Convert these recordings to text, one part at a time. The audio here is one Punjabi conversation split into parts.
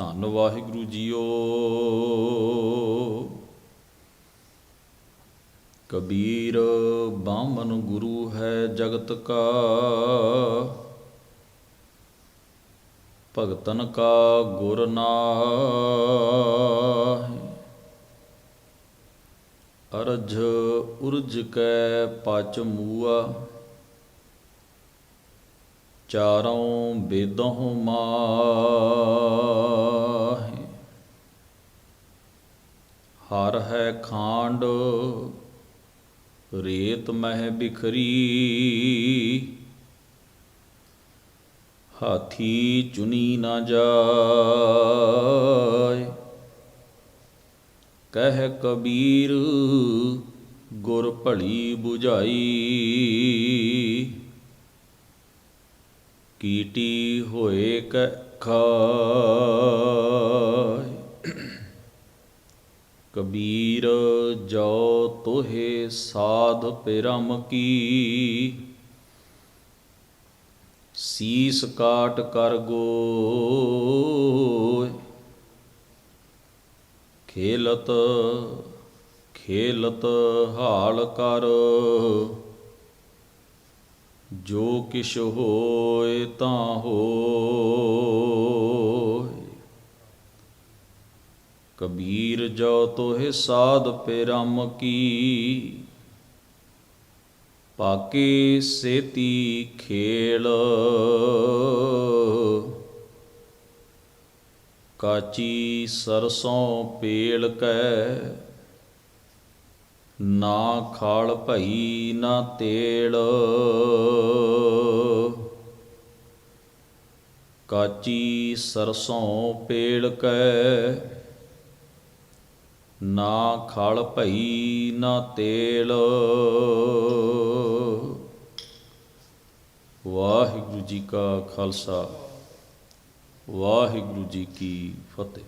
ਧੰਨ ਵਾਹਿਗੁਰੂ ਜੀਓ। ਕਬੀਰ ਬਾਮਨ ਗੁਰੂ ਹੈ ਜਗਤ ਕਾ। ਭਗਤਨ ਕਾ ਗੁਰ ਨਾਹਿ। ਅਰਜ ਉਰਜ ਕੈ ਪਚ ਮੂਆ। ਚਾਰੋਂ ਬੇਦੋਂ ਮਾਹਿ। ਹਰ ਹੈ ਖਾਂਡ, ਰੇਤ ਮਹਿ ਬਿਖਰੀ। ਹਾਥੀ ਚੁਨੀ ਨਾ ਜਾਏ। ਕਹਿ ਕਬੀਰ, ਗੁਰ ਭਲੀ 부ਝਾਈ ਕੀਟੀ ਹੋਏ ਕੈ ਖਾਇ। ਕਬੀਰ ਜੋ ਤੋਹੇ ਸਾਧ ਪਿਰਮ ਕੀ। ਸੀਸ ਕਾਟ ਕਰ ਗੋਇ। ਖੇਲਤ ਖੇਲਤ ਹਾਲ ਕਰ। ਜੋ ਕਿਛ ਹੋਏ ਤਾਂ ਹੋਏ। ਕਬੀਰ ਜੋ ਤੋਹਿ ਸਾਧ ਪੇਰਮ ਕੀ। ਪਾਕੇ ਸੇਤੀ ਖੇਲ। ਕਾਚੀ ਸਰਸੋਂ ਪੇਲ ਕੈ। ਨਾ ਖਾਲ ਭਈ ਨਾ ਤੇਲ। ਕਾਚੀ ਸਰਸੋਂ ਪੇਲ ਕੈ। ਨਾ ਖਲ ਭਈ ਨਾ ਤੇਲ। ਵਾਹਿਗੁਰੂ ਜੀ ਕਾ ਖਾਲਸਾ, ਵਾਹਿਗੁਰੂ ਜੀ ਕੀ ਫਤਿਹ।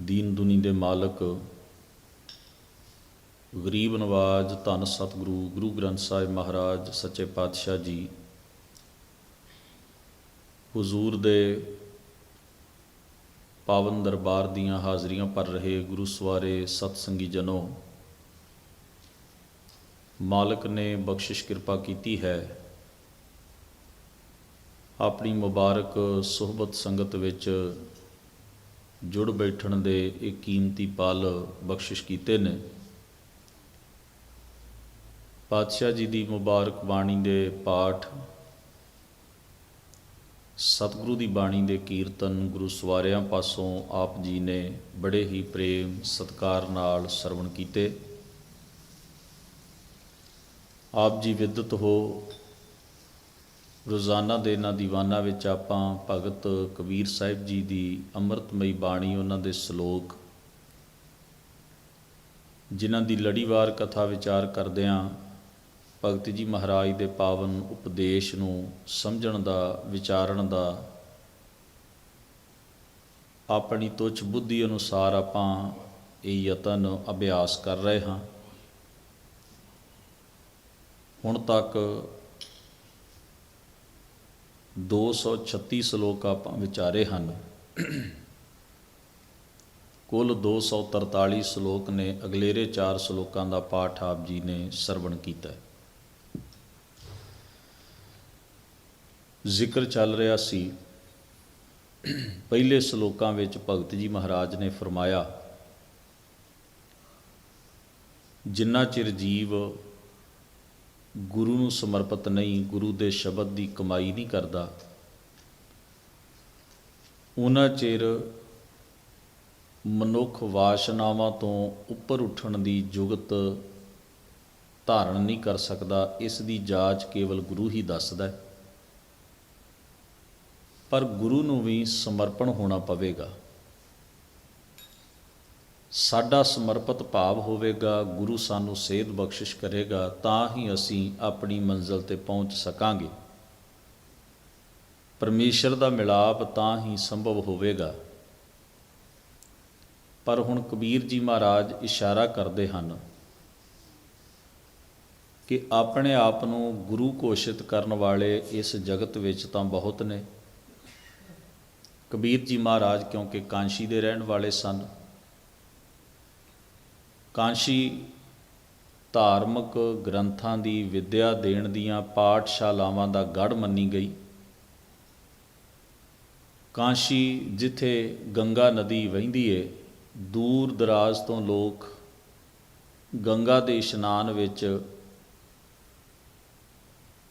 ਦੀਨ ਦੁਨੀ ਦੇ ਮਾਲਕ ਗਰੀਬ ਨਵਾਜ ਧੰਨ ਸਤਿਗੁਰੂ, ਗੁਰੂ ਗ੍ਰੰਥ ਸਾਹਿਬ ਮਹਾਰਾਜ, ਸੱਚੇ ਪਾਤਸ਼ਾਹ ਜੀ। ਹਜ਼ੂਰ ਦੇ ਪਾਵਨ ਦਰਬਾਰ ਦੀਆਂ ਹਾਜ਼ਰੀਆਂ ਭਰ ਰਹੇ ਗੁਰੂ ਸਵਾਰੇ ਸਤਸੰਗੀ ਜਨੋ, ਮਾਲਕ ਨੇ ਬਖਸ਼ਿਸ਼ ਕਿਰਪਾ ਕੀਤੀ ਹੈ। ਆਪਣੀ ਮੁਬਾਰਕ ਸੁਹਬਤ ਸੰਗਤ ਵਿੱਚ ਜੁੜ ਬੈਠਣ ਦੇ ਇਹ ਕੀਮਤੀ ਪਲ ਬਖਸ਼ਿਸ਼ ਕੀਤੇ ਨੇ। ਪਾਤਸ਼ਾਹ ਜੀ ਦੀ ਮੁਬਾਰਕ ਬਾਣੀ ਦੇ ਪਾਠ, ਸਤਿਗੁਰੂ ਦੀ ਬਾਣੀ ਦੇ ਕੀਰਤਨ ਗੁਰੂ ਸਵਾਰਿਆਂ ਪਾਸੋਂ ਆਪ ਜੀ ਨੇ ਬੜੇ ਹੀ ਪ੍ਰੇਮ ਸਤਕਾਰ ਨਾਲ ਸਰਵਣ ਕੀਤੇ। ਆਪ ਜੀ ਵਿਦਤ ਹੋ, ਰੋਜ਼ਾਨਾ ਦੇ ਇਹਨਾਂ ਦੀਵਾਨਾਂ ਵਿੱਚ ਆਪਾਂ ਭਗਤ ਕਬੀਰ ਸਾਹਿਬ ਜੀ ਦੀ ਅੰਮ੍ਰਿਤਮਈ ਬਾਣੀ, ਉਹਨਾਂ ਦੇ ਸ਼ਲੋਕ, ਜਿਨ੍ਹਾਂ ਦੀ ਲੜੀਵਾਰ ਕਥਾ ਵਿਚਾਰ ਕਰਦਿਆਂ ਭਗਤ ਜੀ ਮਹਾਰਾਜ ਦੇ ਪਾਵਨ ਉਪਦੇਸ਼ ਨੂੰ ਸਮਝਣ ਦਾ, ਵਿਚਾਰਨ ਦਾ, ਆਪਣੀ ਤੁੱਛ ਬੁੱਧੀ ਅਨੁਸਾਰ ਆਪਾਂ ਇਹ ਯਤਨ ਅਭਿਆਸ ਕਰ ਰਹੇ ਹਾਂ। ਹੁਣ ਤੱਕ 236 ਸ਼ਲੋਕ ਆਪਾਂ ਵਿਚਾਰੇ ਹਨ। ਕੁੱਲ 243 ਸ਼ਲੋਕ ਨੇ, ਅਗਲੇਰੇ 4 ਸ਼ਲੋਕਾਂ ਦਾ ਪਾਠ ਆਪ ਜੀ ਨੇ ਸਰਵਣ ਕੀਤਾ ਜ਼ਿਕਰ ਚੱਲ ਰਿਹਾ ਸੀ। ਪਹਿਲੇ ਸ਼ਲੋਕਾਂ ਵਿੱਚ ਭਗਤ ਜੀ ਮਹਾਰਾਜ ਨੇ ਫਰਮਾਇਆ, ਜਿੰਨਾ ਚਿਰ ਜੀਵ ਗੁਰੂ ਨੂੰ ਸਮਰਪਿਤ ਨਹੀਂ, ਗੁਰੂ ਦੇ ਸ਼ਬਦ ਦੀ ਕਮਾਈ ਨਹੀਂ ਕਰਦਾ, ਉਹਨਾਂ ਚਿਰ ਮਨੁੱਖ ਵਾਸ਼ਨਾਵਾਂ ਤੋਂ ਉੱਪਰ ਉੱਠਣ ਦੀ ਜੁਗਤ ਧਾਰਨ ਨਹੀਂ ਕਰ ਸਕਦਾ, ਇਸ ਦੀ ਜਾਂਚ ਕੇਵਲ ਗੁਰੂ ਹੀ ਦੱਸਦਾ ਹੈ। ਪਰ ਗੁਰੂ ਨੂੰ ਵੀ ਸਮਰਪਣ ਹੋਣਾ ਪਵੇਗਾ। ਸਾਡਾ ਸਮਰਪਿਤ ਭਾਵ ਹੋਵੇਗਾ, ਗੁਰੂ ਸਾਨੂੰ ਸੇਧ ਬਖਸ਼ਿਸ਼ ਕਰੇਗਾ, ਤਾਂ ਹੀ ਅਸੀਂ ਆਪਣੀ ਮੰਜ਼ਲ ਤੇ ਪਹੁੰਚ ਸਕਾਂਗੇ। ਪਰਮੇਸ਼ਰ ਦਾ ਮਿਲਾਪ ਤਾਂ ਹੀ ਸੰਭਵ ਹੋਵੇਗਾ। ਪਰ ਹੁਣ ਕਬੀਰ ਜੀ ਮਹਾਰਾਜ ਇਸ਼ਾਰਾ ਕਰਦੇ ਹਨ ਕਿ ਆਪਣੇ ਆਪ ਨੂੰ ਗੁਰੂ ਘੋਸ਼ਿਤ ਕਰਨ ਵਾਲੇ ਇਸ ਜਗਤ ਵਿੱਚ ਤਾਂ ਬਹੁਤ ਨੇ। ਕਬੀਰ ਜੀ ਮਹਾਰਾਜ, ਕਿਉਂਕਿ ਕਾਂਸ਼ੀ ਦੇ ਰਹਿਣ ਵਾਲੇ ਸਨ। ਕਾਂਸ਼ੀ ਧਾਰਮਿਕ ਗ੍ਰੰਥਾਂ ਦੀ ਵਿੱਦਿਆ ਦੇਣ ਦੀਆਂ ਪਾਠਸ਼ਾਲਾਵਾਂ ਦਾ ਗੜ ਮੰਨੀ ਗਈ। ਕਾਂਸ਼ੀ ਜਿੱਥੇ ਗੰਗਾ ਨਦੀ ਵਹਿੰਦੀ ਏ, ਦੂਰ ਦਰਾਜ਼ ਤੋਂ ਲੋਕ ਗੰਗਾ ਦੇ ਇਸ਼ਨਾਨ ਵਿੱਚ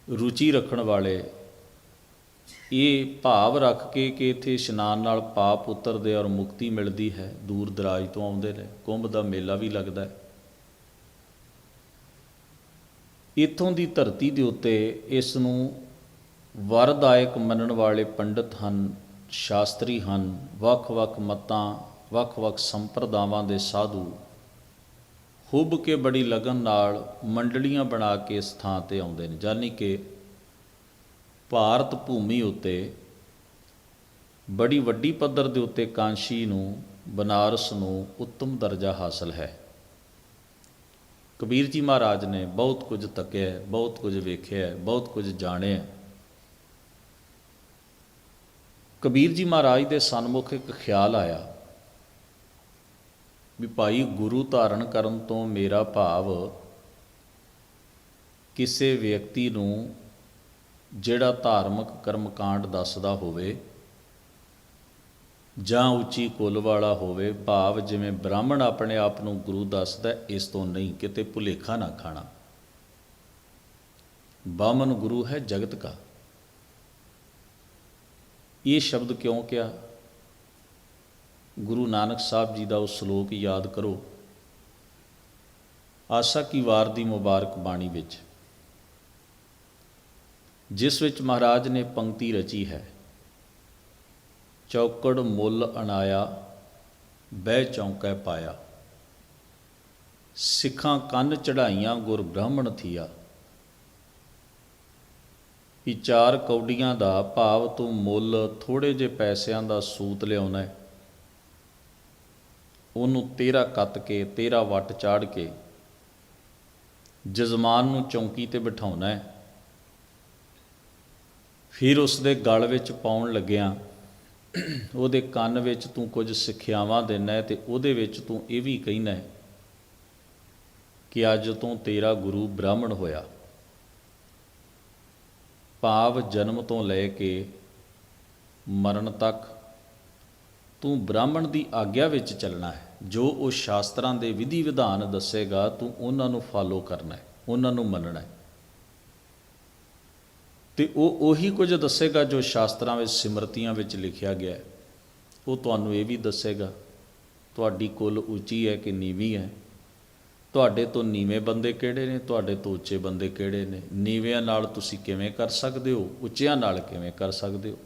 ਰੁਚੀ ਰੱਖਣ ਵਾਲੇ ਇਹ ਭਾਵ ਰੱਖ ਕੇ ਕਿ ਇੱਥੇ ਇਸ਼ਨਾਨ ਨਾਲ ਪਾਪ ਉਤਰਦੇ ਔਰ ਮੁਕਤੀ ਮਿਲਦੀ ਹੈ, ਦੂਰ ਦਰਾਜ ਤੋਂ ਆਉਂਦੇ ਨੇ, ਕੁੰਭ ਦਾ ਮੇਲਾ ਵੀ ਲੱਗਦਾ ਹੈ। ਇਥੋਂ ਦੀ ਧਰਤੀ ਦੇ ਉੱਤੇ ਇਸ ਨੂੰ ਵਰਦਾਇਕ ਮੰਨਣ ਵਾਲੇ ਪੰਡਤ ਹਨ, ਸ਼ਾਸਤਰੀ ਹਨ, ਵੱਖ-ਵੱਖ ਮਤਾਂ, ਵੱਖ-ਵੱਖ ਸੰਪਰਦਾਵਾਂ ਦੇ ਸਾਧੂ। ਹੁੱਬ ਕੇ ਬੜੀ ਲਗਨ ਨਾਲ ਮੰਡਲੀਆਂ ਬਣਾ ਕੇ ਇਸ ਥਾਂ ਤੇ ਆਉਂਦੇ ਨੇ, ਯਾਨੀ ਕਿ ਭਾਰਤ ਭੂਮੀ ਉੱਤੇ ਬੜੀ ਵੱਡੀ ਪੱਧਰ ਦੇ ਉੱਤੇ ਕਾਂਸ਼ੀ ਨੂੰ, ਬਨਾਰਸ ਨੂੰ ਉੱਤਮ ਦਰਜਾ ਹਾਸਲ ਹੈ। ਕਬੀਰ ਜੀ ਮਹਾਰਾਜ ਨੇ ਬਹੁਤ ਕੁਝ ਤੱਕਿਆ ਬਹੁਤ ਕੁਝ ਵੇਖਿਆ ਬਹੁਤ ਕੁਝ ਜਾਣਿਆ ਕਬੀਰ ਜੀ ਮਹਾਰਾਜ ਦੇ ਸਨਮੁਖ ਇੱਕ ਖਿਆਲ ਆਇਆ ਵੀ ਭਾਈ ਗੁਰੂ ਧਾਰਨ ਕਰਨ ਤੋਂ ਮੇਰਾ ਭਾਵ ਕਿਸੇ ਵਿਅਕਤੀ ਨੂੰ ਜਿਹੜਾ ਧਾਰਮਿਕ ਕਰਮਕਾਂਡ ਦੱਸਦਾ ਹੋਵੇ ਜਾਂ ਉੱਚੀ ਕੁੱਲ ਵਾਲਾ ਹੋਵੇ, ਭਾਵ ਜਿਵੇਂ ਬ੍ਰਾਹਮਣ ਆਪਣੇ ਆਪ ਨੂੰ ਗੁਰੂ ਦੱਸਦਾ, ਇਸ ਤੋਂ ਨਹੀਂ, ਕਿਤੇ ਭੁਲੇਖਾ ਨਾ ਖਾਣਾ। ਬਾਮਨ ਗੁਰੂ ਹੈ ਜਗਤ ਕਾ। ਇਹ ਸ਼ਬਦ ਕਿਉਂ ਕਿਹਾ? ਗੁਰੂ ਨਾਨਕ ਸਾਹਿਬ ਜੀ ਦਾ ਉਹ ਸ਼ਲੋਕ ਯਾਦ ਕਰੋ। ਆਸਾ ਕੀ ਵਾਰ ਦੀ ਮੁਬਾਰਕ ਬਾਣੀ ਵਿੱਚ। ਜਿਸ ਵਿੱਚ ਮਹਾਰਾਜ ਨੇ ਪੰਕਤੀ ਰਚੀ ਹੈ। ਚੌਕੜ ਮੁੱਲ ਅਣਾਇਆ, ਬਹਿ ਚੌਂਕੈ ਪਾਇਆ। ਸਿੱਖਾਂ ਕੰਨ ਚੜਾਈਆਂ ਗੁਰ ਬ੍ਰਾਹਮਣ ਥੀਆ। ਵੀ ਚਾਰ ਕੌਡੀਆਂ ਦਾ ਭਾਵ ਤੂੰ ਮੁੱਲ ਥੋੜੇ ਜਿਹੇ ਪੈਸਿਆਂ ਦਾ ਸੂਤ ਲਿਆਉਣਾ ਉਹਨੂੰ ਤੇਰਾ ਕੱਤ ਕੇ, ਤੇਰਾ ਵੱਟ ਚਾੜ ਕੇ, ਜਜ਼ਮਾਨ ਨੂੰ ਚੌਂਕੀ ਤੇ ਬਿਠਾਉਣਾ ਹੈ। ਫਿਰ ਉਸ ਦੇ ਗਲ ਵਿੱਚ ਪਾਉਣ ਲੱਗਿਆ, ਉਹਦੇ ਕੰਨ ਵਿੱਚ ਤੂੰ ਕੁਝ ਸਿੱਖਿਆਵਾਂ ਦੇਣਾ ਹੈ ਤੇ ਉਹਦੇ ਵਿੱਚ ਤੂੰ ਇਹ ਵੀ ਕਹਿਣਾ ਕਿ ਅੱਜ ਤੋਂ ਤੇਰਾ ਗੁਰੂ ਬ੍ਰਾਹਮਣ ਹੋਇਆ। ਭਾਵ ਜਨਮ ਤੋਂ ਲੈ ਕੇ ਮਰਨ ਤੱਕ ਤੂੰ ਬ੍ਰਾਹਮਣ ਦੀ ਆਗਿਆ ਵਿੱਚ ਚੱਲਣਾ ਹੈ। ਜੋ ਉਹ ਸ਼ਾਸਤਰਾਂ ਦੇ ਵਿਧੀ ਵਿਧਾਨ ਦੱਸੇਗਾ, ਤੂੰ ਉਹਨਾਂ ਨੂੰ ਫਾਲੋ ਕਰਨਾ ਹੈ ਉਹਨਾਂ ਨੂੰ ਮੰਨਣਾ। ਹੈ ਤੇ ਉਹ ਉਹੀ ਕੁਝ ਦੱਸੇਗਾ ਜੋ ਸ਼ਾਸਤਰਾਂ ਵਿੱਚ, ਸਿਮਰਤੀਆਂ ਵਿੱਚ ਲਿਖਿਆ ਗਿਆ ਹੈ। ਉਹ ਤੁਹਾਨੂੰ ਇਹ ਵੀ ਦੱਸੇਗਾ, ਤੁਹਾਡੀ ਕੁੱਲ ਉੱਚੀ ਹੈ ਕਿ ਨੀਵੀਂ ਹੈ? ਤੁਹਾਡੇ ਤੋਂ ਨੀਵੇਂ ਬੰਦੇ ਕਿਹੜੇ ਨੇ? ਤੁਹਾਡੇ ਤੋਂ ਉੱਚੇ ਬੰਦੇ ਕਿਹੜੇ ਨੇ? ਨੀਵਿਆਂ ਨਾਲ ਤੁਸੀਂ ਕਿਵੇਂ ਕਰ ਸਕਦੇ ਹੋ? ਉੱਚਿਆਂ ਨਾਲ ਕਿਵੇਂ ਕਰ ਸਕਦੇ ਹੋ?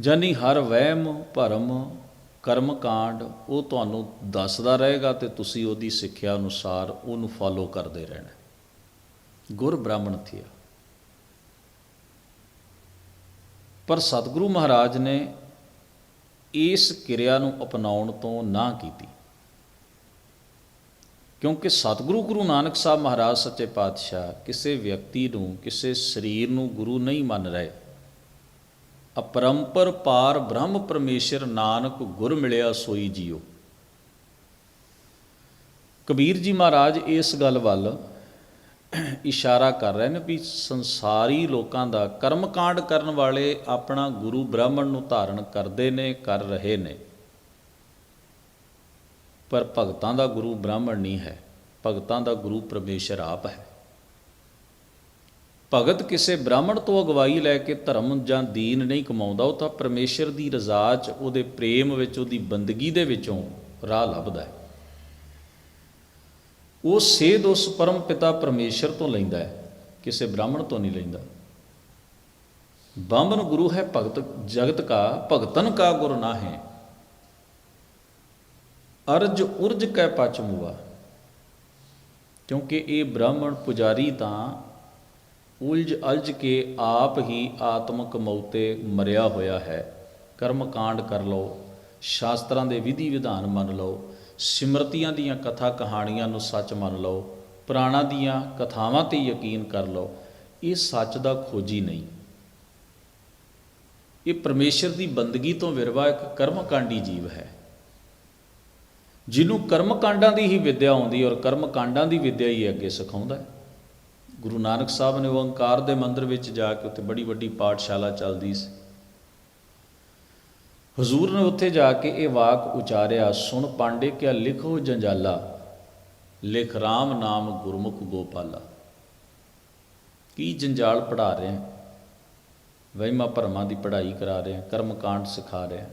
ਜਾਨੀ ਹਰ ਵਹਿਮ, ਭਰਮ ਕਰਮ ਕਾਂਡ ਉਹ ਤੁਹਾਨੂੰ ਦੱਸਦਾ ਰਹੇਗਾ ਤੇ ਤੁਸੀਂ ਉਹਦੀ ਸਿੱਖਿਆ ਅਨੁਸਾਰ ਉਹਨੂੰ ਫਾਲੋ ਕਰਦੇ ਰਹਿਣਾ ਗੁਰ ਬ੍ਰਾਹਮਣ ਥਿਆ। ਪਰ ਸਤਿਗੁਰੂ ਮਹਾਰਾਜ ਨੇ ਇਸ ਕਿਰਿਆ ਨੂੰ ਅਪਣਾਉਣ ਤੋਂ ਨਾ ਕੀਤੀ। ਕਿਉਂਕਿ ਸਤਿਗੁਰੂ ਗੁਰੂ ਨਾਨਕ ਸਾਹਿਬ ਮਹਾਰਾਜ ਸੱਚੇ ਪਾਤਸ਼ਾਹ ਕਿਸੇ ਵਿਅਕਤੀ ਨੂੰ, ਕਿਸੇ ਸਰੀਰ ਨੂੰ ਗੁਰੂ ਨਹੀਂ ਮੰਨ ਰਹੇ। ਅਪਰੰਪਰ ਪਾਰ ਬ੍ਰਹਮ ਪਰਮੇਸ਼ਰ ਨਾਨਕ ਗੁਰ ਮਿਲਿਆ ਸੋਈ ਜੀਓ। ਕਬੀਰ ਜੀ ਮਹਾਰਾਜ ਇਸ ਗੱਲ ਵੱਲ ਇਸ਼ਾਰਾ ਕਰ ਰਹੇ ਨੇ ਵੀ ਸੰਸਾਰੀ ਲੋਕਾਂ ਦਾ ਕਰਮਕਾਂਡ ਕਰਨ ਵਾਲੇ ਆਪਣਾ ਗੁਰੂ ਬ੍ਰਾਹਮਣ ਨੂੰ ਧਾਰਨ ਕਰਦੇ ਨੇ, ਕਰ ਰਹੇ ਨੇ। ਪਰ ਭਗਤਾਂ ਦਾ ਗੁਰੂ ਬ੍ਰਾਹਮਣ ਨਹੀਂ ਹੈ। ਭਗਤਾਂ ਦਾ ਗੁਰੂ ਪਰਮੇਸ਼ਰ ਆਪ ਹੈ। ਭਗਤ ਕਿਸੇ ਬ੍ਰਾਹਮਣ ਤੋਂ ਅਗਵਾਈ ਲੈ ਕੇ ਧਰਮ ਜਾਂ ਦੀਨ ਨਹੀਂ ਕਮਾਉਂਦਾ, ਉਹ ਤਾਂ ਪਰਮੇਸ਼ਰ ਦੀ ਰਜ਼ਾ 'ਚ, ਉਹਦੇ ਪ੍ਰੇਮ ਵਿੱਚ, ਉਹਦੀ ਬੰਦਗੀ ਦੇ ਵਿੱਚੋਂ ਰਾਹ ਲੱਭਦਾ ਹੈ। ਉਹ ਸੇਧ ਉਸ ਪਰਮ ਪਿਤਾ ਪਰਮੇਸ਼ਰ ਤੋਂ ਲੈਂਦਾ ਹੈ, ਕਿਸੇ ਬ੍ਰਾਹਮਣ ਤੋਂ ਨਹੀਂ ਲੈਂਦਾ। ਬਾਮਨ ਗੁਰੂ ਹੈ ਭਗਤ, ਜਗਤ ਕਾ ਭਗਤਨ ਕਾ ਗੁਰ ਨਾ ਹੈ ਅਰਜ ਉਰਜ ਕੈ ਪਚਮੂਆ ਕਿਉਂਕਿ ਇਹ ਬ੍ਰਾਹਮਣ ਪੁਜਾਰੀ ਤਾਂ ਉਲਝ ਅਲਝ ਕੇ ਆਪ ਹੀ ਆਤਮਕ ਮੌਤੇ ਮਰਿਆ ਹੋਇਆ ਹੈ। ਕਰਮ ਕਾਂਡ ਕਰ ਲਓ, ਸ਼ਾਸਤਰਾਂ ਦੇ ਵਿਧੀ ਵਿਧਾਨ ਮੰਨ ਲਓ ਸਿਮਰਤੀਆਂ ਦੀਆਂ ਕਥਾ ਕਹਾਣੀਆਂ ਨੂੰ ਸੱਚ ਮੰਨ ਲਓ, ਪੁਰਾਣਾ ਦੀਆਂ ਕਥਾਵਾਂ ਤੇ ਯਕੀਨ ਕਰ ਲਓ, ਇਹ ਸੱਚ ਦਾ ਖੋਜੀ ਨਹੀਂ। ਇਹ ਪਰਮੇਸ਼ਰ ਦੀ ਬੰਦਗੀ ਤੋਂ ਵਿਰਵਾ ਇੱਕ ਕਰਮਕਾਂਡੀ ਜੀਵ ਹੈ। ਜਿਹਨੂੰ ਕਰਮਕਾਂਡਾਂ ਦੀ ਹੀ ਵਿੱਦਿਆ ਆਉਂਦੀ ਔਰ ਕਰਮਕਾਂਡਾਂ ਦੀ ਵਿੱਦਿਆ ਹੀ ਅੱਗੇ ਸਿਖਾਉਂਦਾ ਹੈ। ਗੁਰੂ ਨਾਨਕ ਸਾਹਿਬ ਨੇ ਓੰਕਾਰ ਦੇ ਮੰਦਰ ਵਿੱਚ ਜਾ ਕੇ ਉੱਥੇ ਬੜੀ ਵੱਡੀ ਪਾਠਸ਼ਾਲਾ ਚੱਲਦੀ ਸੀ। ਹਜ਼ੂਰ ਨੇ ਉੱਥੇ ਜਾ ਕੇ ਇਹ ਵਾਕ ਉਚਾਰਿਆ, ਸੁਣ ਪਾਂਡੇ ਕਿਆ ਲਿਖੋ ਜੰਜਾਲਾ, ਲਿਖ ਰਾਮ ਨਾਮ ਗੁਰਮੁਖ ਗੋਪਾਲਾ। ਕੀ ਜੰਜਾਲ ਪੜਾ ਰਹੇ ਹੈ ਵਹਿਮਾਂ ਭਰਮਾਂ ਦੀ ਪੜ੍ਹਾਈ ਕਰਾ ਰਹੇ ਹੈ ਕਰਮਕਾਂਡ ਸਿਖਾ ਰਹੇ ਹੈ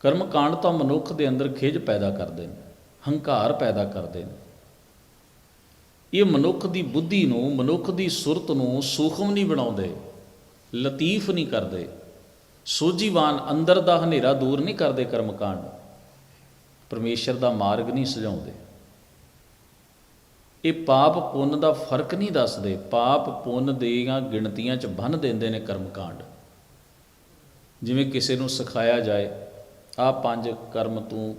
ਕਰਮਕਾਂਡ ਤਾਂ ਮਨੁੱਖ ਦੇ ਅੰਦਰ ਖਿਜ ਪੈਦਾ ਕਰਦੇ ਨੇ, ਹੰਕਾਰ ਪੈਦਾ ਕਰਦੇ ਨੇ। ਇਹ ਮਨੁੱਖ ਦੀ ਬੁੱਧੀ ਨੂੰ, ਮਨੁੱਖ ਦੀ ਸੁਰਤ ਨੂੰ ਸੂਖਮ ਨਹੀਂ ਬਣਾਉਂਦੇ, ਲਤੀਫ ਨਹੀਂ ਕਰਦੇ। ਸੋਝੀਵਾਨ ਅੰਦਰ ਦਾ ਹਨੇਰਾ ਦੂਰ ਨਹੀਂ ਕਰਦੇ ਕਰਮਕਾਂਡ। ਪਰਮੇਸ਼ਰ ਦਾ ਮਾਰਗ ਨਹੀਂ ਸੁਝਾਉਂਦੇ। ਇਹ ਪਾਪ ਪੁੰਨ ਦਾ ਫ਼ਰਕ ਨਹੀਂ ਦੱਸਦੇ। ਪਾਪ ਪੁੰਨ ਦੀਆਂ ਗਿਣਤੀਆਂ 'ਚ ਬੰਨ ਦਿੰਦੇ ਨੇ ਕਰਮਕਾਂਡ। ਜਿਵੇਂ ਕਿਸੇ ਨੂੰ ਸਿਖਾਇਆ ਜਾਏ ਆਹ ਪੰਜ ਕਰਮ ਤੂੰ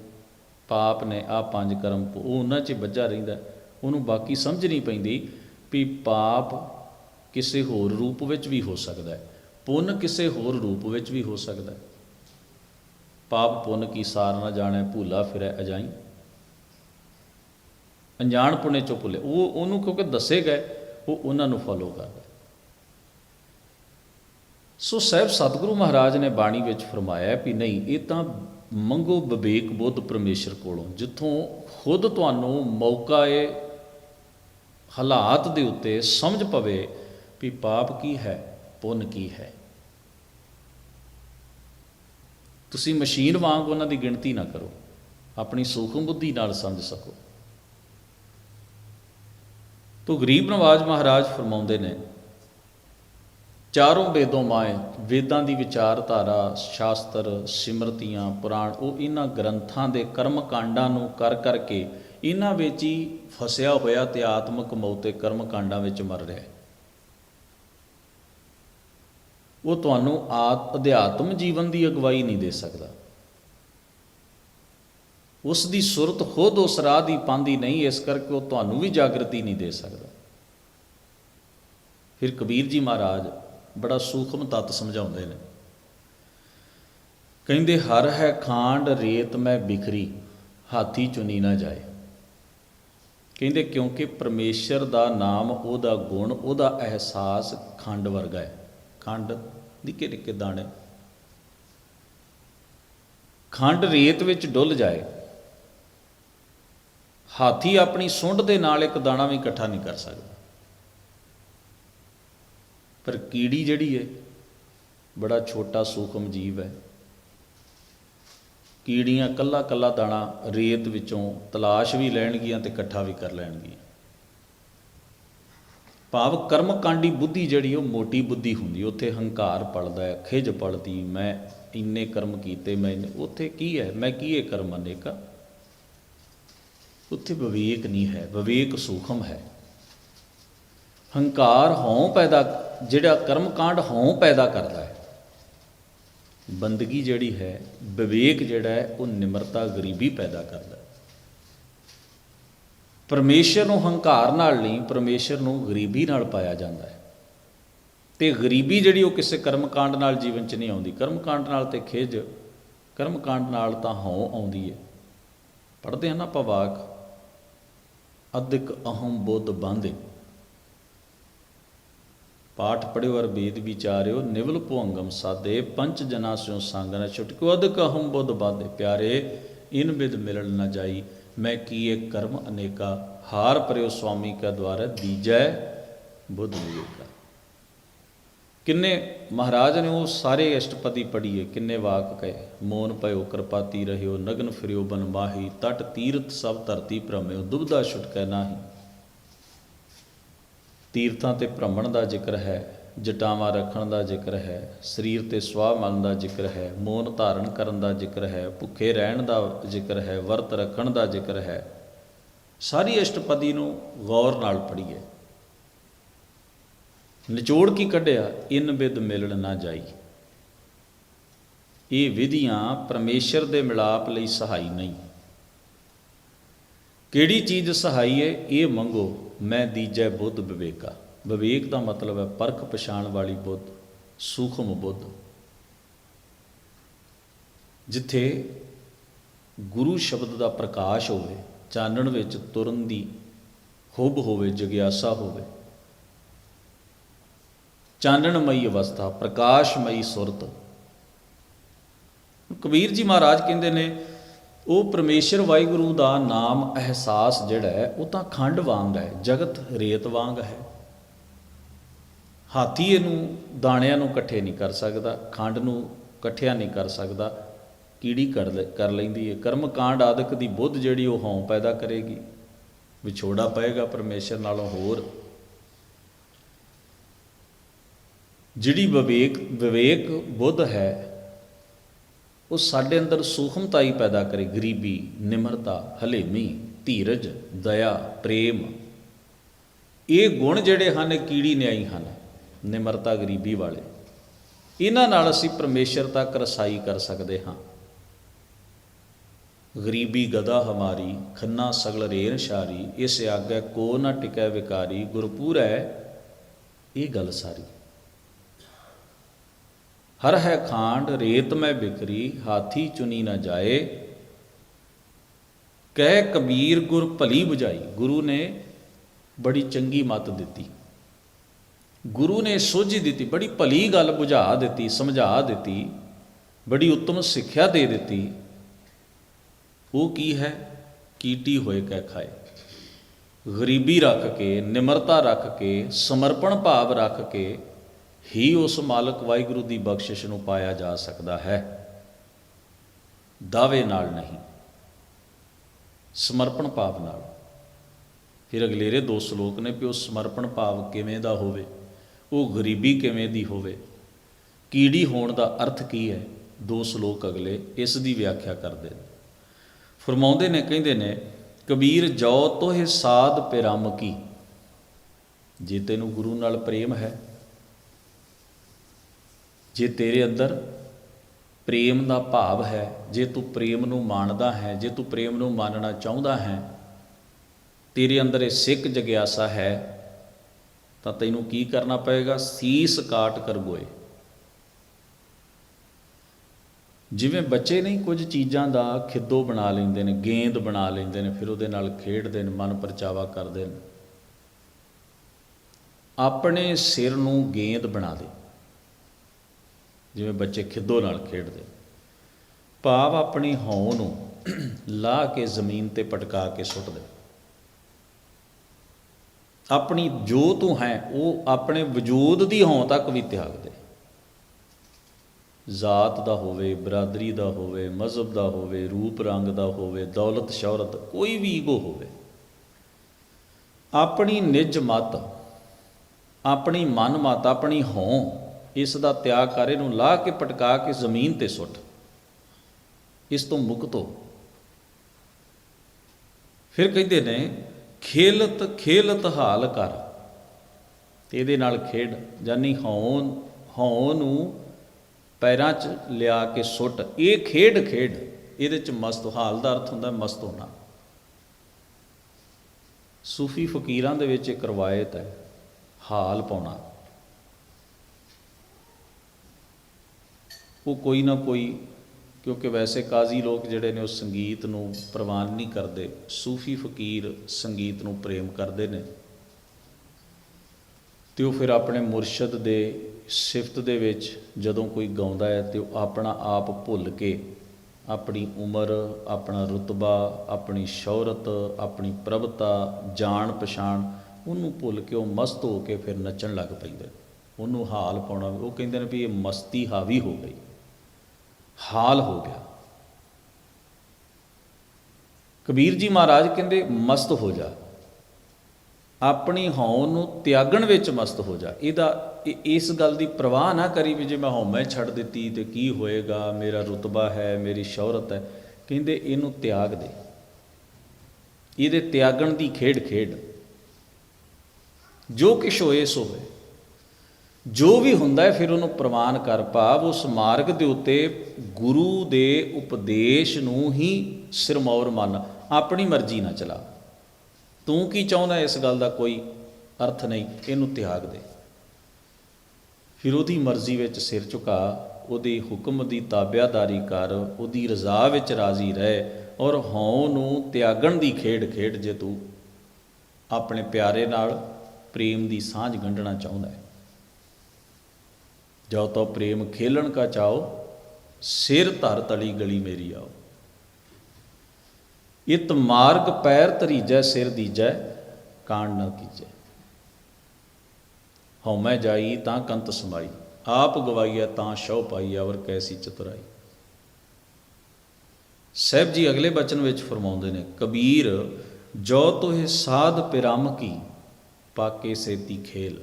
ਪਾਪ ਨੇ ਆਹ ਪੰਜ ਕਰਮ ਉਹ ਉਹਨਾਂ 'ਚ ਵੱਜਾ ਰਹਿੰਦਾ। ਉਹਨੂੰ ਬਾਕੀ ਸਮਝ ਨਹੀਂ ਪੈਂਦੀ ਵੀ ਪਾਪ ਕਿਸੇ ਹੋਰ ਰੂਪ ਵਿੱਚ ਵੀ ਹੋ ਸਕਦਾ ਹੈ। ਪੁੰਨ ਕਿਸੇ ਹੋਰ ਰੂਪ ਵਿੱਚ ਵੀ ਹੋ ਸਕਦਾ ਹੈ। ਪਾਪ ਪੁੰਨ ਕੀ ਸਾਰ ਨਾ ਜਾਣੈ, ਭੂਲਾ ਫਿਰੈ ਅਜਾਈ। ਅਣਜਾਣ ਪੁਣੇ ਚੋਂ ਭੁੱਲੇ। ਉਹ, ਉਹਨੂੰ ਕਿਉਂਕਿ ਦੱਸੇ ਗਏ, ਉਹ ਉਹਨਾਂ ਨੂੰ ਫੋਲੋ ਕਰਦਾ ਸੋ ਸਾਹਿਬ ਸਤਿਗੁਰੂ ਮਹਾਰਾਜ ਨੇ ਬਾਣੀ ਵਿੱਚ ਫਰਮਾਇਆ ਵੀ ਨਹੀਂ, ਇਹ ਤਾਂ ਮੰਗੋ ਵਿਵੇਕ ਬੁੱਧ ਪਰਮੇਸ਼ਰ ਕੋਲੋਂ। ਜਿੱਥੋਂ ਖੁਦ ਤੁਹਾਨੂੰ ਮੌਕਾ ਏ, ਹਾਲਾਤ ਦੇ ਉੱਤੇ ਸਮਝ ਪਵੇ ਵੀ ਪਾਪ ਕੀ ਹੈ, ਪੁੰਨ ਕੀ ਹੈ। ਤੁਸੀਂ ਮਸ਼ੀਨ ਵਾਂਗ ਉਹਨਾਂ ਦੀ ਗਿਣਤੀ ਨਾ ਕਰੋ। ਆਪਣੀ ਸੂਖਮ ਬੁੱਧੀ ਨਾਲ ਸਮਝ ਸਕੋ। ਤੋ ਗਰੀਬ ਨਵਾਜ ਮਹਾਰਾਜ ਫਰਮਾਉਂਦੇ ਨੇ, ਚਾਰੋਂ ਵੇਦੋਂ ਮਾਏ, ਵੇਦਾਂ ਦੀ ਵਿਚਾਰਧਾਰਾ, ਸ਼ਾਸਤਰ, ਸਿਮਰਤੀਆਂ, ਪੁਰਾਣ, ਉਹ ਇਹਨਾਂ ਗ੍ਰੰਥਾਂ ਦੇ ਕਰਮ ਕਾਂਡਾਂ ਨੂੰ ਕਰ ਕਰਕੇ ਇਹਨਾਂ ਵਿੱਚ ਹੀ ਫਸਿਆ ਹੋਇਆ ਤੇ ਮੌਤ 'ਤੇ ਕਰਮ ਕਾਂਡਾਂ ਵਿੱਚ ਮਰ ਰਿਹਾ ਹੈ। ਉਹ ਤੁਹਾਨੂੰ ਆਤ ਅਧਿਆਤਮ ਜੀਵਨ ਦੀ ਅਗਵਾਈ ਨਹੀਂ ਦੇ ਸਕਦਾ। ਉਸ ਦੀ ਸੁਰਤ ਖੁਦ ਉਸ ਰਾਹ ਦੀ ਪਾਉਂਦੀ ਨਹੀਂ, ਇਸ ਕਰਕੇ ਉਹ ਤੁਹਾਨੂੰ ਵੀ ਜਾਗਰਤੀ ਨਹੀਂ ਦੇ ਸਕਦਾ। ਫਿਰ ਕਬੀਰ ਜੀ ਮਹਾਰਾਜ ਬੜਾ ਸੂਖਮ ਤੱਤ ਸਮਝਾਉਂਦੇ ਨੇ। ਕਹਿੰਦੇ, ਹਰ ਹੈ ਖਾਂਡ ਰੇਤ ਮੈਂ ਬਿਖਰੀ, ਹਾਥੀ ਚੁਣੀ ਨਾ ਜਾਏ। ਕਹਿੰਦੇ, ਕਿਉਂਕਿ ਪਰਮੇਸ਼ਰ ਦਾ ਨਾਮ, ਉਹਦਾ ਗੁਣ, ਉਹਦਾ ਅਹਿਸਾਸ ਖੰਡ ਵਰਗਾ ਹੈ। ਖੰਡ, ਨਿੱਕੇ ਨਿੱਕੇ ਦਾਣੇ। ਖੰਡ ਰੇਤ ਵਿੱਚ ਡੁੱਲ ਜਾਏ। ਹਾਥੀ ਆਪਣੀ ਸੁੰਡ ਦੇ ਨਾਲ ਇੱਕ ਦਾਣਾ ਵੀ ਇਕੱਠਾ ਨਹੀਂ ਕਰ ਸਕਦਾ। ਪਰ ਕੀੜੀ ਜਿਹੜੀ ਹੈ ਬੜਾ ਛੋਟਾ ਸੂਖਮ ਜੀਵ ਹੈ ਕੀੜੀਆਂ ਕੱਲਾ ਕੱਲਾ ਦਾਣਾ ਰੇਤ ਵਿੱਚੋਂ ਤਲਾਸ਼ ਵੀ ਲੈਣਗੀਆਂ ਤੇ ਇਕੱਠਾ ਵੀ ਕਰ ਲੈਣਗੀਆਂ। ਭਾਵ ਕਰਮ ਕਾਂਡੀ ਬੁੱਧੀ ਜਿਹੜੀ, ਉਹ ਮੋਟੀ ਬੁੱਧੀ ਹੁੰਦੀ ਉੱਥੇ ਹੰਕਾਰ ਪਲਦਾ ਹੈ ਖਿਜ ਪਲਦੀ ਮੈਂ ਇੰਨੇ ਕਰਮ ਕੀਤੇ, ਮੈਂ ਇੰਨੇ- ਉੱਥੇ ਕੀ ਹੈ? ਮੈਂ ਕੀ ਇਹ ਕਰਮ ਅਨੇਕਾ ਉੱਥੇ ਵਿਵੇਕ ਨਹੀਂ ਹੈ, ਵਿਵੇਕ ਸੂਖਮ ਹੈ। ਹੰਕਾਰ ਹਉ ਪੈਦਾ, ਜਿਹੜਾ ਕਰਮਕਾਂਡ ਹਉ ਪੈਦਾ ਕਰਦਾ ਹੈ। ਬੰਦਗੀ ਜਿਹੜੀ ਹੈ, ਵਿਵੇਕ ਜਿਹੜਾ ਹੈ, ਉਹ ਨਿਮਰਤਾ, ਗਰੀਬੀ ਪੈਦਾ ਕਰਦਾ ਹੈ। ਪਰਮੇਸ਼ਰ ਨੂੰ ਹੰਕਾਰ ਨਾਲ ਨਹੀਂ, ਪਰਮੇਸ਼ਰ ਨੂੰ ਗਰੀਬੀ ਨਾਲ ਪਾਇਆ ਜਾਂਦਾ ਹੈ। ਤੇ ਗਰੀਬੀ ਜਿਹੜੀ ਉਹ ਕਿਸੇ ਕਰਮਕਾਂਡ ਨਾਲ ਜੀਵਨ 'ਚ ਨਹੀਂ ਆਉਂਦੀ। ਕਰਮਕਾਂਡ ਨਾਲ ਤੇ ਖਿਜ ਕਰਮਕਾਂਡ ਨਾਲ ਤਾਂ ਹਉ ਆਉਂਦੀ ਹੈ। ਪੜ੍ਹਦੇ ਹਾਂ ਨਾ ਆਪਾਂ ਵਾਕ। ਅਧਿਕ ਅਹੰ ਬੁੱਧ ਬਾਂਧੇ। ਪਾਠ ਪੜਿਓ ਅਰ ਵੇਦ ਵਿਚਾਰਿਓ, ਨਿਵਲ ਭੁੰਗਮ ਸਾਦੇ ਪੰਚ ਜਨਾ ਸਿਓ ਸੰਗ ਨ ਛੁਟਕੋ। ਅਧਿਕ ਅਹੰ ਬੁੱਧ ਬਾਂਧੇ। ਪਿਆਰੇ, ਇਨ ਬਿਦ ਮਿਲਣ ਨਾ ਜਾਈ। ਮੈਂ ਕੀਏ ਕਰਮ ਅਨੇਕਾ? ਹਾਰ ਪਰਿਓ ਸੁਆਮੀ ਕਾ ਦਵਾਰ ਦੀਜੈ ਬੁੱਧ ਵਿਵੇਕਾ ਕਿੰਨੇ ਮਹਾਰਾਜ ਨੇ ਉਹ ਸਾਰੇ ਅਸ਼ਟਪਦੀ ਪੜ੍ਹੀਏ, ਕਿੰਨੇ ਵਾਕ ਕਹੇ, ਮੋਨ ਭਇਓ ਕਿਰਪਾਤੀ ਰਹਿਓ, ਨਗਨ ਫਿਰਿਓ, ਬਨ ਮਾਹੀ, ਤਟ ਤੀਰਥ ਸਭ ਧਰਤੀ ਭ੍ਰਮਿਓ ਦੁਬਦਾ ਛੁਟਕੈ ਨਾਹੀ। ਤੀਰਥਾਂ ਤੇ ਭ੍ਰਮਣ ਦਾ ਜ਼ਿਕਰ ਹੈ ਜਟਾਵਾਂ ਰੱਖਣ ਦਾ ਜ਼ਿਕਰ ਹੈ, ਸਰੀਰ ਤੇ ਸਵਾਹ ਮਨ ਦਾ ਜ਼ਿਕਰ ਹੈ, ਮੋਨ ਧਾਰਨ ਕਰਨ ਦਾ ਜ਼ਿਕਰ ਹੈ, ਭੁੱਖੇ ਰਹਿਣ ਦਾ ਜ਼ਿਕਰ ਹੈ, ਵਰਤ ਰੱਖਣ ਦਾ ਜ਼ਿਕਰ ਹੈ। ਸਾਰੀ ਅਸ਼ਟਪਦੀ ਨੂੰ ਗੌਰ ਨਾਲ ਪੜ੍ਹੀਏ। ਨਿਚੋੜ ਕੀ ਕੱਢਿਆ? ਇਨ ਬਿਦ ਮਿਲਣ ਨਾ ਜਾਈ। ਇਹ ਵਿਧੀਆਂ ਪਰਮੇਸ਼ਰ ਦੇ ਮਿਲਾਪ ਲਈ ਸਹਾਈ ਨਹੀਂ। ਕਿਹੜੀ ਚੀਜ਼ ਸਹਾਈ ਹੈ? ਇਹ ਮੰਗੋ, ਮੈਂ ਦੀਜੈ ਬੁੱਧ ਵਿਵੇਕਾ। ਵਿਵੇਕ ਦਾ ਮਤਲਬ ਹੈ ਪਰਖ ਪਛਾਣ ਵਾਲੀ ਬੁੱਧ, ਸੂਖਮ ਬੁੱਧ। ਜਿੱਥੇ ਗੁਰੂ ਸ਼ਬਦ ਦਾ ਪ੍ਰਕਾਸ਼ ਹੋਵੇ, ਚਾਨਣ ਵਿੱਚ ਤੁਰਨ ਦੀ ਹੁਬ ਹੋਵੇ, ਜਗਿਆਸਾ ਹੋਵੇ। ਚਾਨਣਮਈ ਅਵਸਥਾ, ਪ੍ਰਕਾਸ਼ਮਈ ਸੁਰਤ। ਕਬੀਰ ਜੀ ਮਹਾਰਾਜ ਕਹਿੰਦੇ ਨੇ, ਉਹ ਪਰਮੇਸ਼ਰ ਵਾਹਿਗੁਰੂ ਦਾ ਨਾਮ ਅਹਿਸਾਸ ਜਿਹੜਾ ਹੈ, ਉਹ ਤਾਂ ਖੰਡ ਵਾਂਗ ਹੈ, ਜਗਤ ਰੇਤ ਵਾਂਗ ਹੈ। ਹਾਥੀ ਇਹਨੂੰ ਦਾਣਿਆਂ ਨੂੰ ਇਕੱਠੇ ਨਹੀਂ ਕਰ ਸਕਦਾ, ਖੰਡ ਨੂੰ ਇਕੱਠਿਆਂ ਨਹੀਂ ਕਰ ਸਕਦਾ, ਕੀੜੀ ਕਰ ਲੈਂਦੀ ਹੈ। ਕਰਮ ਕਾਂਡ ਆਦਿਕ ਦੀ ਬੁੱਧ ਜਿਹੜੀ ਉਹ ਹਉ ਪੈਦਾ ਕਰੇਗੀ। ਵਿਛੋੜਾ ਪਏਗਾ ਪਰਮੇਸ਼ਰ ਨਾਲੋਂ ਹੋਰ। ਜਿਹੜੀ ਵਿਵੇਕ ਵਿਵੇਕ ਬੁੱਧ ਹੈ, ਉਹ ਸਾਡੇ ਅੰਦਰ ਸੂਖਮਤਾ ਹੀ ਪੈਦਾ ਕਰੇ। ਗਰੀਬੀ, ਨਿਮਰਤਾ, ਹਲੇਮੀ, ਧੀਰਜ, ਦਇਆ, ਪ੍ਰੇਮ। ਇਹ ਗੁਣ ਜਿਹੜੇ ਹਨ, ਇਹ ਕੀੜੀ ਨਿਆਈ ਹਨ। ਨਿਮਰਤਾ ਗਰੀਬੀ ਵਾਲੇ। ਇਹਨਾਂ ਨਾਲ ਅਸੀਂ ਪਰਮੇਸ਼ਰ ਤੱਕ ਰਸਾਈ ਕਰ ਸਕਦੇ ਹਾਂ। ਗਰੀਬੀ ਗਦਾ ਹਮਾਰੀ, ਖੰਨਾ, ਸਗਲ, ਰੇਨ, ਸ਼ਾਰੀ, ਇਸ ਆਗੈ ਕੋ ਨਾ ਟਿਕੈ ਵਿਕਾਰੀ, ਗੁਰਪੂਰ ਹੈ, ਇਹ ਗੱਲ ਸਾਰੀ। ਹਰ ਹੈ ਖਾਂਡ, ਰੇਤ ਮੈਂ ਬਿਕਰੀ ਹਾਥੀ ਚੁਨੀ ਨਾ ਜਾਏ। ਕਹਿ ਕਬੀਰ, ਗੁਰ ਭਲੀ ਬੁਝਾਈ। ਗੁਰੂ ਨੇ ਬੜੀ ਚੰਗੀ ਮਤ ਦਿੱਤੀ। ਗੁਰੂ ਨੇ ਸੋਝੀ ਦਿੱਤੀ, ਬੜੀ ਭਲੀ ਗੱਲ ਬੁਝਾ ਦਿੱਤੀ, ਸਮਝਾ ਦਿੱਤੀ, ਬੜੀ ਉੱਤਮ ਸਿੱਖਿਆ ਦੇ ਦਿੱਤੀ। ਉਹ ਕੀ ਹੈ? ਕੀਟੀ ਹੋਏ ਕਹਿ ਖਾਏ। ਗਰੀਬੀ ਰੱਖ ਕੇ, ਨਿਮਰਤਾ ਰੱਖ ਕੇ, ਸਮਰਪਣ ਭਾਵ ਰੱਖ ਕੇ ਹੀ ਉਸ ਮਾਲਕ ਵਾਹਿਗੁਰੂ ਦੀ ਬਖਸ਼ਿਸ਼ ਨੂੰ ਪਾਇਆ ਜਾ ਸਕਦਾ ਹੈ। ਦਾਅਵੇ ਨਾਲ ਨਹੀਂ, ਸਮਰਪਣ ਭਾਵ ਨਾਲ। ਫਿਰ ਅਗਲੇਰੇ ਦੋ ਸ਼ਲੋਕ ਨੇ ਕਿ ਉਹ ਸਮਰਪਣ ਭਾਵ ਕਿਵੇਂ ਦਾ ਹੋਵੇ। ਉਹ ਗਰੀਬੀ ਕਿਵੇਂ ਦੀ ਹੋਵੇ? ਕੀੜੀ ਹੋਣ ਦਾ ਅਰਥ ਕੀ ਹੈ? ਦੋ ਸ਼ਲੋਕ ਅਗਲੇ ਇਸ ਦੀ ਵਿਆਖਿਆ ਕਰਦੇ ਨੇ। ਫਰਮਾਉਂਦੇ ਨੇ, ਕਹਿੰਦੇ ਨੇ, ਕਬੀਰ ਜੋ ਤੋਹਿ ਸਾਧ ਪਿਰਮ ਕੀ? ਜੇ ਤੈਨੂੰ ਗੁਰੂ ਨਾਲ ਪ੍ਰੇਮ ਹੈ, ਜੇ ਤੇਰੇ ਅੰਦਰ ਪ੍ਰੇਮ ਦਾ ਭਾਵ ਹੈ, ਜੇ ਤੂੰ ਪ੍ਰੇਮ ਨੂੰ ਮੰਨਦਾ ਹੈ, ਜੇ ਤੂੰ ਪ੍ਰੇਮ ਨੂੰ ਮੰਨਣਾ ਚਾਹੁੰਦਾ ਹੈ, ਤੇਰੇ ਅੰਦਰ ਇਹ ਸਿੱਖ ਜਗਿਆਸਾ ਹੈ ਤਾਂ ਤੈਨੂੰ ਕੀ ਕਰਨਾ ਪਏਗਾ? ਸੀਸ ਕਾਟ ਕਰ ਗੋਏ ਜਿਵੇਂ ਬੱਚੇ ਨਹੀਂ ਕੁਝ ਚੀਜ਼ਾਂ ਦਾ ਖਿੱਦੋ ਬਣਾ ਲੈਂਦੇ ਨੇ, ਗੇਂਦ ਬਣਾ ਲੈਂਦੇ ਨੇ, ਫਿਰ ਉਹਦੇ ਨਾਲ ਖੇਡਦੇ ਨੇ, ਮਨ ਪਰਚਾਵਾ ਕਰਦੇ ਨੇ। ਆਪਣੇ ਸਿਰ ਨੂੰ ਗੇਂਦ ਬਣਾ ਦੇ। ਜਿਵੇਂ ਬੱਚੇ ਖਿੱਦੋ ਨਾਲ ਖੇਡਦੇ। ਭਾਵ ਆਪਣੀ ਹੌਂ ਨੂੰ ਲਾ ਕੇ ਜ਼ਮੀਨ ਤੇ ਪਟਕਾ ਕੇ ਸੁੱਟ ਦੇ। ਆਪਣੀ ਜੋ ਤੂੰ ਹੈ, ਉਹ ਆਪਣੇ ਵਜੂਦ ਦੀ ਹੋਂ ਤੱਕ ਵੀ ਤਿਆਗ ਦੇ। ਜ਼ਾਤ ਦਾ ਹੋਵੇ, ਬਰਾਦਰੀ ਦਾ ਹੋਵੇ, ਮਜ਼ਹਬ ਦਾ ਹੋਵੇ, ਰੂਪ ਰੰਗ ਦਾ ਹੋਵੇ, ਦੌਲਤ ਸ਼ੌਹਰਤ, ਕੋਈ ਵੀ ਈਗੋ ਹੋਵੇ। ਆਪਣੀ ਨਿਜ ਮਤ, ਆਪਣੀ ਮਨ ਮਤ, ਆਪਣੀ ਹੋਂ, ਇਸ ਦਾ ਤਿਆਗ ਕਰ, ਇਹਨੂੰ ਲਾਹ ਕੇ ਪਟਕਾ ਕੇ ਜ਼ਮੀਨ ਤੇ ਸੁੱਟ। ਇਸ ਤੋਂ ਮੁਕਤ ਹੋ। ਫਿਰ ਕਹਿੰਦੇ ਨੇ ਖੇਲਤ ਖੇਲਤ ਹਾਲ ਕਰ। ਤੇ ਇਹਦੇ ਨਾਲ ਖੇਡ ਜਾਨੀ ਹੌਂ ਹੌਂ ਨੂੰ ਪੈਰਾਂ 'ਚ ਲਿਆ ਕੇ ਸੁੱਟ। ਇਹ ਖੇਡ ਖੇਡ, ਇਹਦੇ 'ਚ ਮਸਤ ਹਾਲ ਦਾ ਅਰਥ ਹੁੰਦਾ ਮਸਤ ਹੋਣਾ। ਸੂਫੀ ਫਕੀਰਾਂ ਦੇ ਵਿੱਚ ਇੱਕ ਰਵਾਇਤ ਹੈ, ਹਾਲ ਪਾਉਣਾ। ਉਹ ਕੋਈ ਨਾ ਕੋਈ ਕਿਉਂਕਿ ਵੈਸੇ ਕਾਜ਼ੀ ਲੋਕ ਜਿਹੜੇ ਨੇ ਉਹ ਸੰਗੀਤ ਨੂੰ ਪ੍ਰਵਾਨ ਨਹੀਂ ਕਰਦੇ, ਸੂਫੀ ਫਕੀਰ ਸੰਗੀਤ ਨੂੰ ਪ੍ਰੇਮ ਕਰਦੇ ਨੇ। ਤੇ ਉਹ ਫਿਰ ਆਪਣੇ ਮੁਰਸ਼ਦ ਦੇ ਸਿਫਤ ਦੇ ਵਿੱਚ ਜਦੋਂ ਕੋਈ ਗਾਉਂਦਾ ਹੈ ਤੇ ਉਹ ਆਪਣਾ ਆਪ ਭੁੱਲ ਕੇ ਆਪਣੀ ਉਮਰ, ਆਪਣਾ ਰੁਤਬਾ, ਆਪਣੀ ਸ਼ੌਹਰਤ, ਆਪਣੀ ਪ੍ਰਭਤਾ, ਜਾਣ ਪਛਾਣ ਉਹਨੂੰ ਭੁੱਲ ਕੇ ਉਹ ਮਸਤ ਹੋ ਕੇ ਫਿਰ ਨੱਚਣ ਲੱਗ ਪੈਂਦਾ ਉਹਨੂੰ ਹਾਲ ਪਾਉਣਾ, ਉਹ ਕਹਿੰਦੇ ਨੇ ਵੀ ਇਹ ਮਸਤੀ ਹਾਵੀ ਹੋ ਗਈ। ਹਾਲ ਹੋ ਗਿਆ। ਕਬੀਰ ਜੀ ਮਹਾਰਾਜ ਕਹਿੰਦੇ, ਮਸਤ ਹੋ ਜਾ। ਆਪਣੀ ਹਉ ਨੂੰ ਤਿਆਗਣ ਵਿੱਚ ਮਸਤ ਹੋ ਜਾ। ਇਹਦਾ ਇ- ਇਸ ਗੱਲ ਦੀ ਪਰਵਾਹ ਨਾ ਕਰੀ ਵੀ ਜੇ ਮੈਂ ਹਉਮੈ ਛੱਡ ਦਿੱਤੀ ਤੇ ਕੀ ਹੋਏਗਾ? ਮੇਰਾ ਰੁਤਬਾ ਹੈ, ਮੇਰੀ ਸ਼ੌਹਰਤ ਹੈ। ਕਹਿੰਦੇ ਇਹਨੂੰ ਤਿਆਗ ਦੇ। ਇਹਦੇ ਤਿਆਗਣ ਦੀ ਖੇਡ ਖੇਡ। ਜੋ ਕਿਛ ਹੋਏ ਸੋ ਹੋਏ। ਜੋ ਵੀ ਹੁੰਦਾ ਹੈ, ਫਿਰ ਉਹਨੂੰ ਪ੍ਰਵਾਨ ਕਰ ਭਾਵ ਉਸ ਮਾਰਗ ਦੇ ਉੱਤੇ ਗੁਰੂ ਦੇ ਉਪਦੇਸ਼ ਨੂੰ ਹੀ ਸਿਰਮੌਰ ਮੰਨ। ਆਪਣੀ ਮਰਜ਼ੀ ਨਾ ਚਲਾ। ਤੂੰ ਕੀ ਚਾਹੁੰਦਾ ਇਸ ਗੱਲ ਦਾ ਕੋਈ ਅਰਥ ਨਹੀਂ? ਇਹਨੂੰ ਤਿਆਗ ਦੇ। ਫਿਰ ਉਹਦੀ ਮਰਜ਼ੀ ਵਿੱਚ ਸਿਰ ਝੁਕਾ। ਉਹਦੇ ਹੁਕਮ ਦੀ ਤਾਬਿਆਦਾਰੀ ਕਰ। ਉਹਦੀ ਰਜ਼ਾ ਵਿੱਚ ਰਾਜ਼ੀ ਰਹਿ। ਔਰ ਹਉ ਨੂੰ ਤਿਆਗਣ ਦੀ ਖੇਡ ਖੇਡ ਜੇ ਤੂੰ ਆਪਣੇ ਪਿਆਰੇ ਨਾਲ, ਪ੍ਰੇਮ ਦੀ ਸਾਂਝ ਗੰਢਣਾ ਚਾਹੁੰਦਾ ਹੈ। ਜੋ ਤੋ ਪ੍ਰੇਮ ਖੇਲਣ ਕਾ ਚਾਓ ਸਿਰ ਧਰ ਤਲੀ ਗਲੀ ਮੇਰੀ ਆਓ। ਇਤ ਮਾਰਗ ਪੈਰ ਧਰੀਜੈ, ਸਿਰ ਦੀਜੈ, ਕਾਂਡ ਨਾ ਕੀਜੈ। ਹਉਮੈ ਜਾਈ, ਤਾਂ ਕੰਤ ਸਮਾਈ, ਆਪ ਗਵਾਈਐ, ਤਾਂ ਸ਼ਉ ਪਾਈ ਅਵਰ ਕੈਸੀ ਚਤੁਰਾਈ। ਸਹਿਬ ਜੀ ਅਗਲੇ ਬਚਨ ਵਿੱਚ ਫਰਮਾਉਂਦੇ ਨੇ, ਕਬੀਰ, ਜੋ ਤੋਹਿ ਸਾਧ ਪਿਰਮ ਕੀ, ਪਾਕੇ ਸੇਤੀ ਖੇਲ।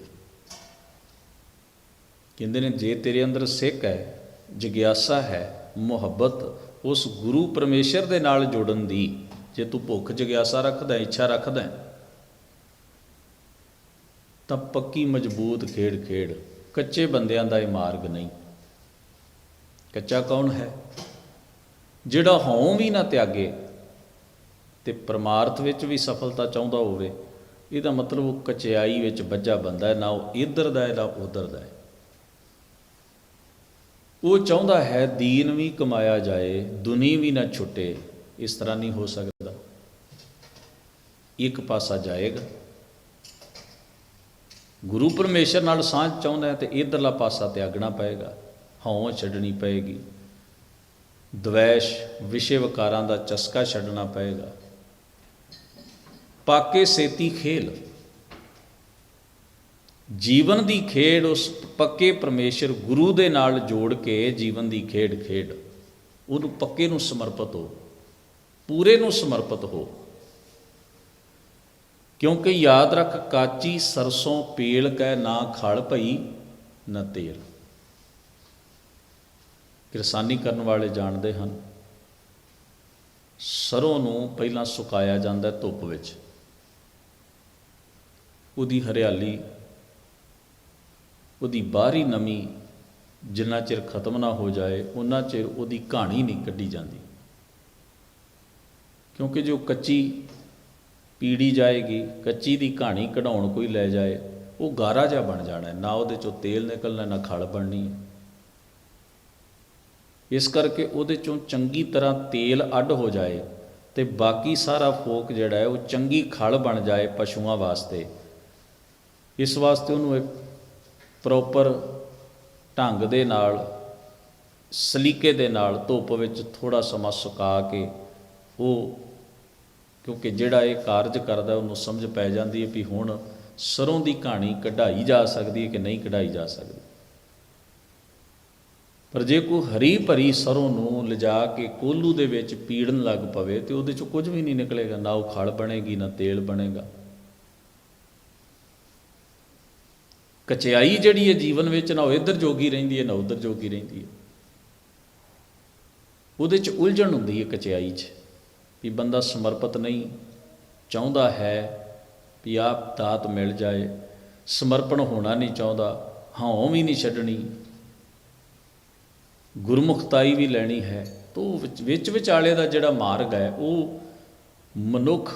ਕਹਿੰਦੇ ਨੇ, ਜੇ ਤੇਰੇ ਅੰਦਰ ਸਿੱਖ ਹੈ, ਜਿਗਿਆਸਾ ਹੈ, ਮੁਹੱਬਤ, ਉਸ ਗੁਰੂ ਪਰਮੇਸ਼ਰ ਦੇ ਨਾਲ ਜੁੜਨ ਦੀ, ਜੇ ਤੂੰ ਭੁੱਖ ਜਿਗਿਆਸਾ ਰੱਖਦਾ ਇੱਛਾ ਰੱਖਦਾ ਤਾਂ ਪੱਕੀ ਮਜ਼ਬੂਤ ਖੇਡ ਖੇਡ, ਕੱਚੇ ਬੰਦਿਆਂ ਦਾ ਇਹ ਮਾਰਗ ਨਹੀਂ। ਕੱਚਾ ਕੌਣ ਹੈ? ਜਿਹੜਾ ਹਉ ਵੀ ਨਾ ਤਿਆਗੇ, ਤੇ ਪਰਮਾਰਥ ਵਿੱਚ ਵੀ ਸਫਲਤਾ ਚਾਹੁੰਦਾ ਹੋਵੇ, ਇਹਦਾ ਮਤਲਬ ਉਹ ਕਚਿਆਈ ਵਿੱਚ ਵੱਜਾ ਬੰਦਾ ਹੈ, ਨਾ ਉਹ ਇੱਧਰ ਦਾ ਹੈ, ਨਾ ਉਧਰ ਦਾ ਹੈ। ਉਹ ਚਾਹੁੰਦਾ ਹੈ ਦੀਨ ਵੀ ਕਮਾਇਆ ਜਾਏ, ਦੁਨੀ ਵੀ ਨਾ ਛੁੱਟੇ, ਇਸ ਤਰ੍ਹਾਂ ਨਹੀਂ ਹੋ ਸਕਦਾ। ਇੱਕ ਪਾਸਾ ਜਾਏਗਾ। ਗੁਰੂ ਪਰਮੇਸ਼ਰ ਨਾਲ ਸਾਂਝ ਚਾਹੁੰਦਾ ਹੈ ਤੇ ਇਧਰਲਾ ਪਾਸਾ ਤਿਆਗਣਾ ਪਏਗਾ। ਹਉਂ ਛੱਡਣੀ ਪਏਗੀ। ਦਵੈਸ਼ ਵਿਸ਼ੇ ਵਿਕਾਰਾਂ ਦਾ ਚਸਕਾ ਛੱਡਣਾ ਪਏਗਾ। ਪਾਕੇ ਸੇਤੀ ਖੇਲ। ਜੀਵਨ ਦੀ ਖੇਡ ਉਸ ਪੱਕੇ ਪਰਮੇਸ਼ਰ ਗੁਰੂ ਦੇ ਨਾਲ ਜੋੜ ਕੇ ਜੀਵਨ ਦੀ ਖੇਡ ਖੇਡ। ਉਹਨੂੰ ਪੱਕੇ ਨੂੰ ਸਮਰਪਿਤ ਹੋ, ਪੂਰੇ ਨੂੰ ਸਮਰਪਿਤ ਹੋ। ਕਿਉਂਕਿ ਯਾਦ ਰੱਖ, ਕਾਚੀ ਸਰਸੋਂ ਪੀਲ ਕੈ ਨਾ ਖਲ ਭਈ ਨਾ ਤੇਲ। ਕਿਰਸਾਨੀ ਕਰਨ ਵਾਲੇ ਜਾਣਦੇ ਹਨ, ਸਰੋਂ ਨੂੰ ਪਹਿਲਾਂ ਸੁਕਾਇਆ ਜਾਂਦਾ ਧੁੱਪ ਵਿੱਚ। ਉਹਦੀ ਹਰਿਆਲੀ ਉਹਦੀ ਬਾਹਰੀ ਨਮੀ ਜਿੰਨਾ ਚਿਰ ਖਤਮ ਨਾ ਹੋ ਜਾਏ, ਉਹਨਾਂ ਚਿਰ ਉਹਦੀ ਕਹਾਣੀ ਨਹੀਂ ਕੱਢੀ ਜਾਂਦੀ। ਕਿਉਂਕਿ ਜੋ ਕੱਚੀ ਪੀੜੀ ਜਾਏਗੀ, ਕੱਚੀ ਦੀ ਕਹਾਣੀ ਕਢਾਉਣ ਕੋਈ ਲੈ ਜਾਏ, ਉਹ ਗਾਰਾ ਜਿਹਾ ਬਣ ਜਾਣਾ। ਨਾ ਉਹਦੇ ਚੋਂ ਤੇਲ ਨਿਕਲਣਾ, ਨਾ ਖਲ ਬਣਨੀ। ਇਸ ਕਰਕੇ ਉਹਦੇ ਚੋਂ ਚੰਗੀ ਤਰ੍ਹਾਂ ਤੇਲ ਅੱਡ ਹੋ ਜਾਏ ਤੇ ਬਾਕੀ ਸਾਰਾ ਫੋਕ ਜਿਹੜਾ ਹੈ, ਉਹ ਚੰਗੀ ਖਲ ਬਣ ਜਾਏ ਪਸ਼ੂਆਂ ਵਾਸਤੇ। ਇਸ ਵਾਸਤੇ ਉਹਨੂੰ ਇੱਕ ਪ੍ਰੋਪਰ ਢੰਗ ਦੇ ਨਾਲ, ਸਲੀਕੇ ਦੇ ਨਾਲ ਧੁੱਪ ਵਿੱਚ ਥੋੜਾ ਸਮਾਂ ਸੁਕਾ ਕੇ ਉਹ, ਕਿਉਂਕਿ ਜਿਹੜਾ ਇਹ ਕਾਰਜ ਕਰਦਾ ਉਹਨੂੰ ਸਮਝ ਪੈ ਜਾਂਦੀ ਹੈ ਵੀ ਹੁਣ ਸਰੋਂ ਦੀ ਕਹਾਣੀ ਕਢਾਈ ਜਾ ਸਕਦੀ ਹੈ ਕਿ ਨਹੀਂ ਕਢਾਈ ਜਾ ਸਕਦੀ। ਪਰ ਜੇ ਕੋਈ ਹਰੀ ਭਰੀ ਸਰੋਂ ਨੂੰ ਲਿਜਾ ਕੇ ਕੋਲੂ ਦੇ ਵਿੱਚ ਪੀੜਨ ਲੱਗ ਪਵੇ ਤੇ ਉਹਦੇ ਚੋਂ ਕੁਝ ਵੀ ਨਹੀਂ ਨਿਕਲੇਗਾ, ਨਾ ਉਹ ਖਲ ਬਣੇਗੀ, ਨਾ ਤੇਲ ਬਣੇਗਾ। ਕਚਿਆਈ ਜਿਹੜੀ ਹੈ ਜੀਵਨ ਵਿੱਚ ਨਾ ਉਹ ਇੱਧਰ ਜੋਗੀ ਰਹਿੰਦੀ ਹੈ, ਨਾ ਉੱਧਰ ਜੋਗੀ ਰਹਿੰਦੀ ਹੈ। ਉਹਦੇ ਚ ਉਲਝਣ ਹੁੰਦੀ ਹੈ ਕਚਿਆਈ 'ਚ, ਵੀ ਬੰਦਾ ਸਮਰਪਿਤ ਨਹੀਂ, ਚਾਹੁੰਦਾ ਹੈ ਵੀ ਆਪ ਦਾਤ ਮਿਲ ਜਾਏ, ਸਮਰਪਣ ਹੋਣਾ ਨਹੀਂ ਚਾਹੁੰਦਾ ਹਉਂ ਵੀ ਨਹੀਂ ਛੱਡਣੀ। ਗੁਰਮੁਖਤਾਈ ਵੀ ਲੈਣੀ ਹੈ, ਤੋ ਵਿੱਚ ਵਿੱਚ ਵਿਚਾਲੇ ਦਾ ਜਿਹੜਾ ਮਾਰਗ ਹੈ, ਉਹ ਮਨੁੱਖ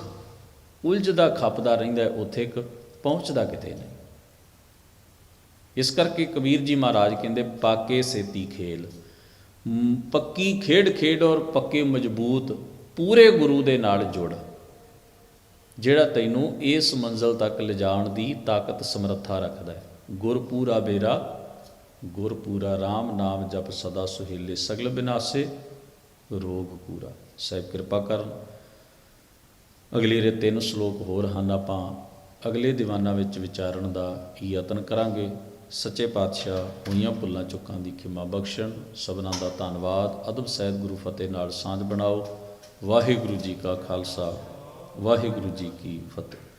ਉਲਝਦਾ, ਖੱਪਦਾ ਰਹਿੰਦਾ, ਉੱਥੇ ਇੱਕ ਪਹੁੰਚਦਾ ਕਿਤੇ ਨਹੀਂ। ਇਸ ਕਰਕੇ ਕਬੀਰ ਜੀ ਮਹਾਰਾਜ ਕਹਿੰਦੇ, ਪਾਕੇ ਸੇਤੀ ਖੇਲ। ਪੱਕੀ ਖੇਡ ਖੇਡ ਔਰ ਪੱਕੇ ਮਜ਼ਬੂਤ ਪੂਰੇ ਗੁਰੂ ਦੇ ਨਾਲ ਜੁੜ। ਜਿਹੜਾ ਤੈਨੂੰ ਇਸ ਮੰਜ਼ਲ ਤੱਕ ਲਿਜਾਣ ਦੀ ਤਾਕਤ, ਸਮਰੱਥਾ ਰੱਖਦਾ ਹੈ। ਗੁਰ ਬੇਰਾ, ਗੁਰਪੂਰਾ RAM ਨਾਮ ਜਪ ਸਦਾ ਸੁਹੇਲੇ ਸਗਲ ਬਿਨਾਸੇ, ਰੋਗ ਪੂਰਾ। ਸਾਹਿਬ ਕਿਰਪਾ ਕਰਨ। ਅਗਲੇ ਰੇ ਤਿੰਨ ਸ਼ਲੋਕ ਹੋਰ ਹਨ ਆਪਾਂ। ਅਗਲੇ ਦੀਵਾਨਾਂ ਵਿੱਚ ਵਿਚਾਰਨ ਦਾ ਯਤਨ ਕਰਾਂਗੇ। ਸੱਚੇ ਪਾਤਸ਼ਾਹ ਹੋਈਆਂ ਭੁੱਲਾਂ ਚੁੱਕਾਂ ਦੀ ਖਿਮਾ ਬਖਸ਼ਣ। ਸਭਨਾਂ ਦਾ ਧੰਨਵਾਦ। ਅਦਬ ਸਹਿਤ ਗੁਰੂ ਫਤਿਹ ਨਾਲ ਸਾਂਝ ਬਣਾਓ। ਵਾਹਿਗੁਰੂ ਜੀ ਕਾ ਖਾਲਸਾ। ਵਾਹਿਗੁਰੂ ਜੀ ਕੀ ਫਤਿਹ।